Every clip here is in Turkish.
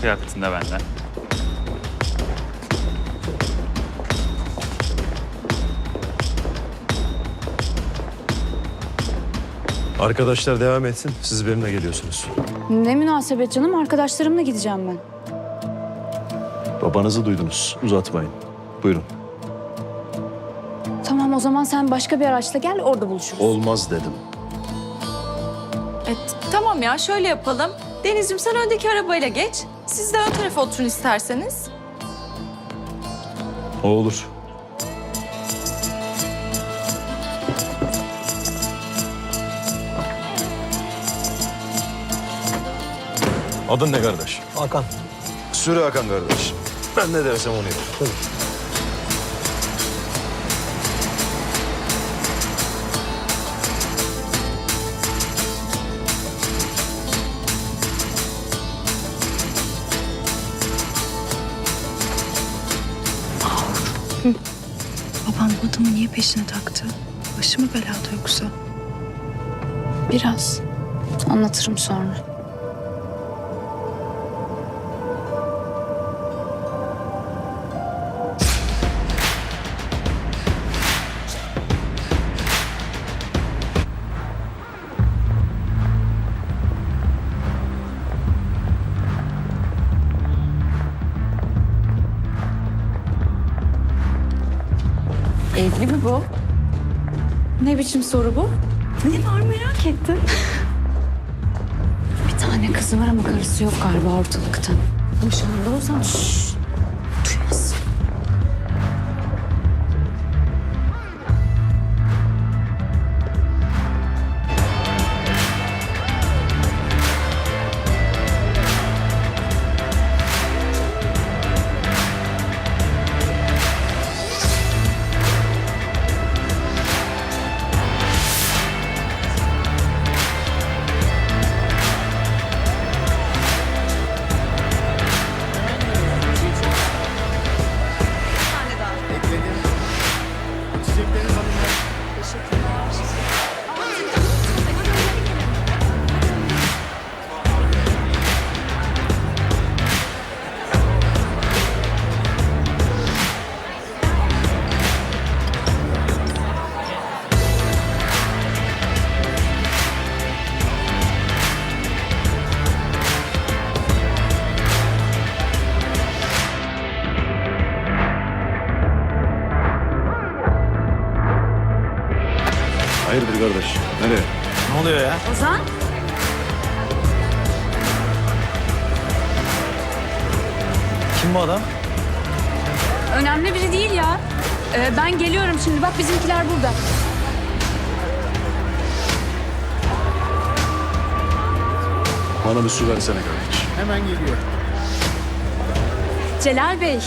Kıyafetin de benden. Arkadaşlar devam etsin. Siz benimle geliyorsunuz. Ne münasebet canım arkadaşlarımla gideceğim ben. Babanızı duydunuz. Uzatmayın. Buyurun. Tamam o zaman sen başka bir araçla gel orada buluşuruz. Olmaz dedim. E, tamam ya şöyle yapalım. Deniz'cim sen öndeki arabayla geç. Siz de ön tarafa oturun isterseniz. O olur. Adın ne kardeş? Hakan. Sürü Hakan kardeş. Ben ne dersem onu yap. Babam bu adamı niye peşine taktı? Başı mı belada yoksa? Biraz. Anlatırım sonra. Evli mi bu? Ne biçim soru bu? Ne var merak ettim. Bir tane kızı var ama karısı yok galiba ortalıkta. Boşandı o zaman. Şşş. Hayırdır kardeş? Nereye? Ne oluyor ya? Ozan? Kim bu adam? Önemli biri değil ya. Ee, ben geliyorum şimdi. Bak bizimkiler burada. Bana bir su versene kardeş. Celal Bey.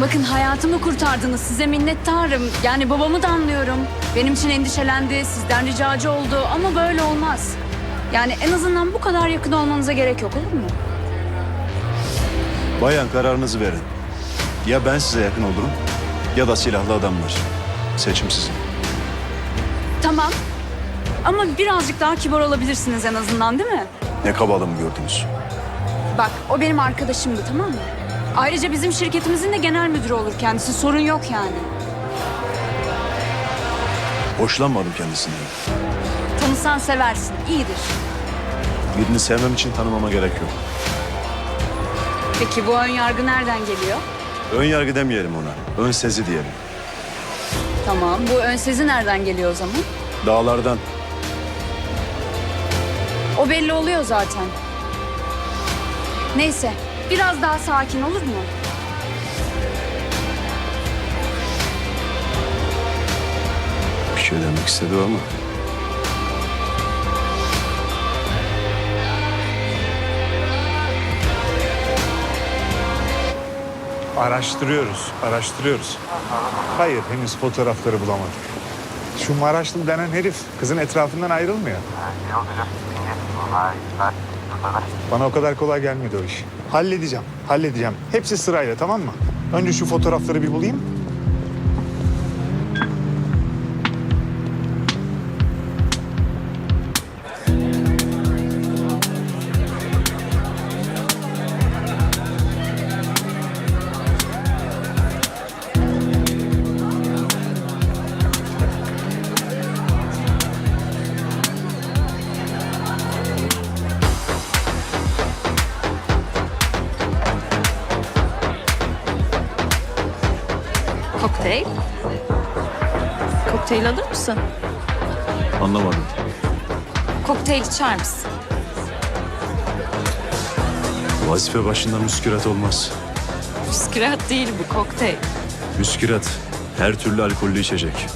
Bakın hayatımı kurtardınız. Size minnettarım. Yani babamı da anlıyorum. Benim için endişelendi. Sizden ricacı oldu. Ama böyle olmaz. Yani en azından bu kadar yakın olmanıza gerek yok olur mu? Bayan kararınızı verin. Ya ben size yakın olurum ya da silahlı adamlar. Seçim sizin. Tamam. Ama birazcık daha kibar olabilirsiniz en azından değil mi? Ne kabalığımı gördünüz? Bak o benim arkadaşımdı tamam mı? Ayrıca bizim şirketimizin de genel müdürü olur kendisi. Sorun yok yani. Hoşlanmadım kendisinden. Tanısan seversin. iyidir. Birini sevmem için tanımama gerek yok. Peki bu ön yargı nereden geliyor? Ön yargı demeyelim ona. Ön sezi diyelim. Tamam. Bu ön sezi nereden geliyor o zaman? Dağlardan O belli oluyor zaten. Neyse. Biraz daha sakin olur mu? Şey demek istedi ama. Araştırıyoruz, araştırıyoruz. Hayır, henüz fotoğrafları bulamadık. Şu Maraşlı denen herif kızın etrafından ayrılmıyor. Bana o kadar kolay gelmedi o iş. Halledeceğim, halledeceğim. Hepsi sırayla tamam mı? Önce şu fotoğrafları bir bulayım. Kokteyl. Kokteyl alır mısın? Anlamadım. Kokteyl içer misin? Vazife başında müskürat olmaz. Biskürat değil bu kokteyl. Müskürat her türlü alkollü içecek.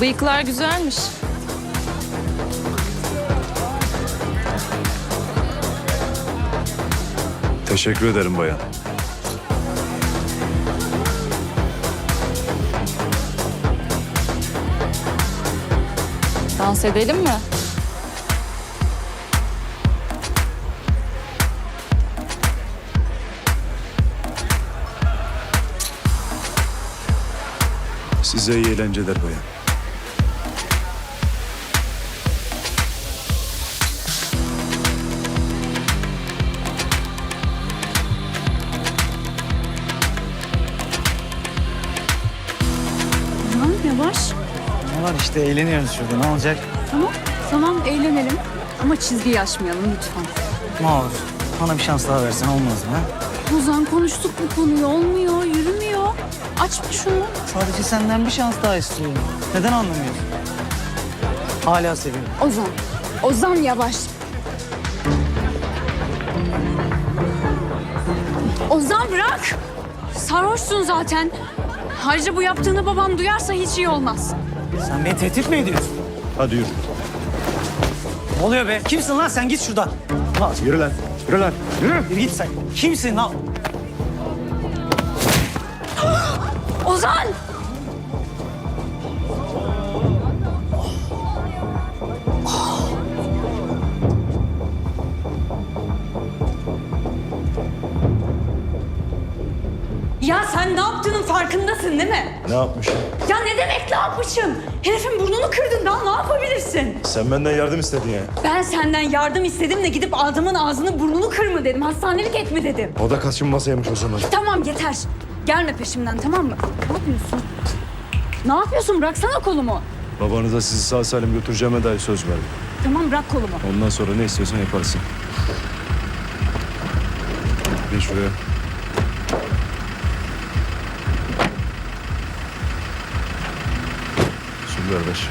Bıyıklar güzelmiş. Teşekkür ederim bayan. Dans edelim mi? Size iyi eğlenceler bayan. İşte eğleniyoruz şurada ne olacak? Tamam. Tamam eğlenelim. Ama çizgiyi aşmayalım lütfen. Ne olur. Bana bir şans daha versen olmaz mı? ha? Ozan konuştuk bu konuyu. Olmuyor, yürümüyor. Açma şunu. Sadece senden bir şans daha istiyorum. Neden anlamıyorsun? Hala seviyorum. Ozan. Ozan yavaş. Ozan bırak. Sarhoşsun zaten. Ayrıca bu yaptığını babam duyarsa hiç iyi olmaz. Sen beni tehdit mi ediyorsun? Hadi yürü. Ne oluyor be? Kimsin lan sen? Git şuradan. Lan Yürü lan. Yürü lan. Yürü. bir git sen. Kimsin lan? Ozan! Sen ne yaptığının farkındasın değil mi? Ne yapmışım? Ya ne demek ne yapmışım? Herifin burnunu kırdın daha ne yapabilirsin? Sen benden yardım istedin ya. Ben senden yardım istedim de gidip adamın ağzını burnunu kırma dedim. Hastanelik etme dedim. O da kaçınmasaymış o zaman. Tamam yeter. Gelme peşimden tamam mı? Ne yapıyorsun? Ne yapıyorsun? Bıraksana kolumu. Babanıza sizi sağ salim götüreceğime dair söz verdim. Tamam bırak kolumu. Ondan sonra ne istiyorsan yaparsın. Geç şuraya. Sür kardeş.